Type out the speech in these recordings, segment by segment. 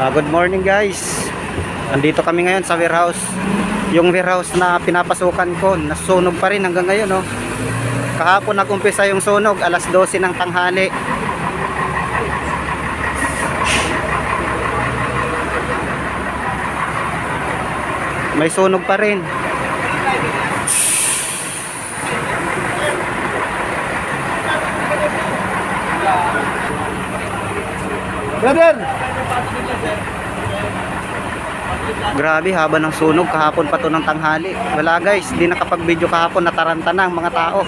Ah, good morning guys. Andito kami ngayon sa warehouse. Yung warehouse na pinapasukan ko, nasunog pa rin hanggang ngayon, no. Kahapon nag-umpisa yung sunog, alas 12 ng tanghali. May sunog pa rin. Brother! Grabe, haba ng sunog kahapon pa to ng tanghali. Wala guys, di nakapag-video kahapon nataranta na ang mga tao.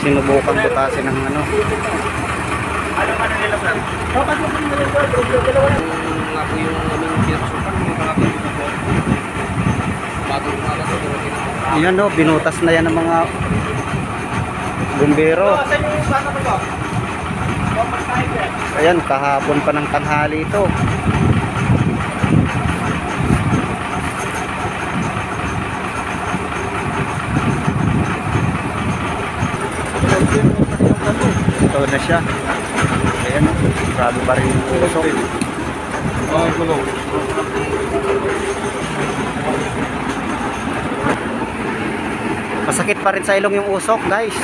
Sinubukan butasin ng ano. nga po yung aming pinasukan, yung mga kapitbahay. Bagong umaga po, dumating na. Yan no, binutas na yan ng mga bumbero. Ayan, kahapon pa ng tanghali ito. Ito na siya. Ayan, grabe pa rin yung usok. Oh, gulong. masakit pa rin sa ilong yung usok guys.